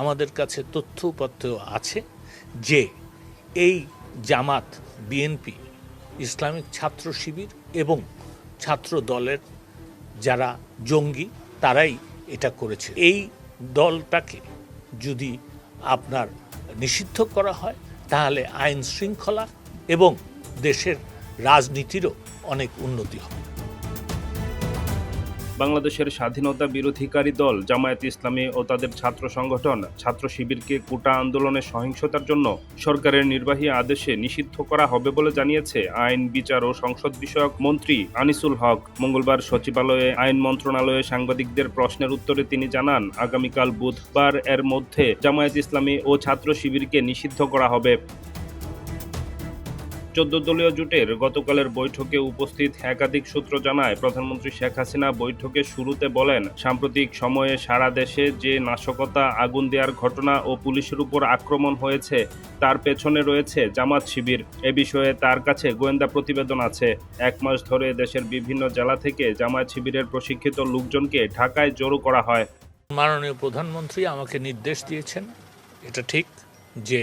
আমাদের কাছে তথ্য উপাত্ত আছে যে এই জামাত বিএনপি ইসলামিক ছাত্র শিবির এবং ছাত্র দলের যারা জঙ্গি, তারাই এটা করেছে। এই দলটাকে যদি আপনার নিষিদ্ধ করা হয়, তাহলে আইন শৃঙ্খলা এবং দেশের রাজনীতিরও অনেক উন্নতি হবে। বাংলাদেশের স্বাধীনতা বিরোধীকারী দল, জামায়াত ইসলামী ও তাদের ছাত্র সংগঠন, ছাত্র শিবিরকে কোটা আন্দোলনের সহিংসতার জন্য সরকারের নির্বাহী আদেশে নিষিদ্ধ করা হবে বলে জানিয়েছে আইন, বিচার ও সংসদ বিষয়ক মন্ত্রী আনিসুল হক। মঙ্গলবার সচিবালয়ে আইন মন্ত্রণালয়ে সাংবাদিকদের প্রশ্নের উত্তরে তিনি জানান, আগামীকাল বুধবার এর মধ্যে জামায়াত ইসলামী ও ছাত্র শিবিরকে নিষিদ্ধ করা হবে। চোদ্দ দলীয় জোটের গতকালের বৈঠকে উপস্থিত একাধিক সূত্র জানায়, প্রধানমন্ত্রী শেখ হাসিনা বৈঠকে শুরুতে বলেন, সাম্প্রতিক সময়ে সারা দেশে যে নাশকতা, আগুন দেওয়ার ঘটনা ও পুলিশের উপর আক্রমণ হয়েছে, তার পেছনে রয়েছে জামাত শিবির। এ বিষয়ে তার কাছে গোয়েন্দা প্রতিবেদন আছে। এক মাস ধরে দেশের বিভিন্ন জেলা থেকে জামায়াত শিবিরের প্রশিক্ষিত লোকজনকে ঢাকায় জড়ো করা হয়। মাননীয় প্রধানমন্ত্রী আমাকে নির্দেশ দিয়েছেন, এটা ঠিক, যে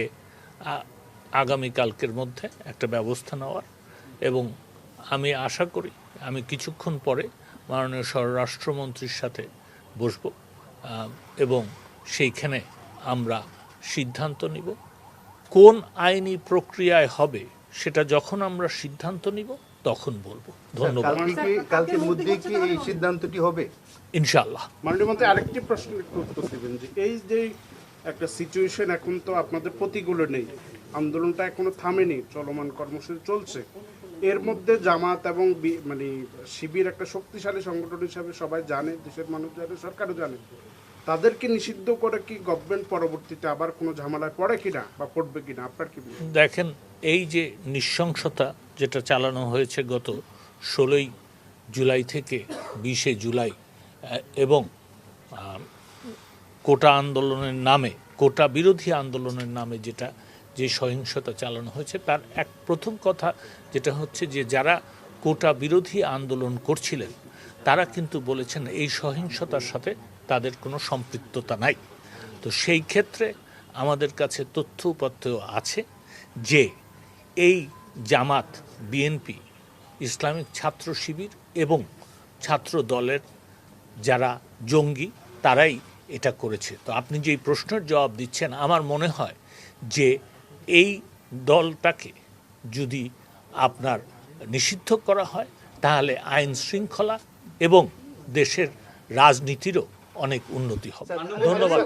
আগামীকালকের মধ্যে একটা ব্যবস্থা নেওয়ার। এবং আমি আশা করি আমি কিছুক্ষণ পরে মাননীয় স্বরাষ্ট্রমন্ত্রীর সাথে বসব এবং সেইখানে আমরা সিদ্ধান্ত নিব। কোন আইনি প্রক্রিয়ায় হবে সেটা যখন আমরা সিদ্ধান্ত নিব তখন বলব। ধন্যবাদ। কালকের মধ্যে কি এই সিদ্ধান্তটি হবে? ইনশাআল্লাহ। মাননীয় মন্ত্রী আরেকটি প্রশ্ন দিবেন যে এই যে একটা সিচুয়েশন এখন তো আপনাদের প্রতিকূলে নেই আন্দোলনটা এখনও থামেনি, চলমান কর্মসূচি চলছে। এর মধ্যে জামাত এবং মানে শিবির একটা শক্তিশালী সংগঠন হিসাবে সবাই জানে, দেশের মানুষ জানে, সরকারও জানে। তাদেরকে নিষিদ্ধ করে কি গভর্নমেন্ট পরবর্তীতে আবার কোনো ঝামেলায় পড়ে কিনা বা পড়বে কিনা, আপনার কি দেখেন, এই যে নৃশংসতা যেটা চালানো হয়েছে গত ষোলোই জুলাই থেকে বিশে জুলাই এবং কোটা আন্দোলনের নামে, কোটা বিরোধী আন্দোলনের নামে যেটা যে সহিংসতা চালানো হয়েছে, তার এক প্রথম কথা যেটা হচ্ছে যে যারা কোটা বিরোধী আন্দোলন করছিলেন, তারা কিন্তু বলেছেন এই সহিংসতার সাথে তাদের কোনো সম্পৃক্ততা নাই। তো সেই ক্ষেত্রে আমাদের কাছে তথ্য উপাত্ত আছে যে এই জামাত, বিএনপি, ইসলামিক ছাত্র শিবির এবং ছাত্র দলের যারা জঙ্গি, তারাই এটা করেছে। তো আপনি যে প্রশ্নের জবাব দিচ্ছেন, আমার মনে হয় যে এই দলটাকে যদি আপনার নিষিদ্ধ করা হয় তাহলে আইন শৃঙ্খলা এবং দেশের রাজনীতিরও অনেক উন্নতি হবে। ধন্যবাদ।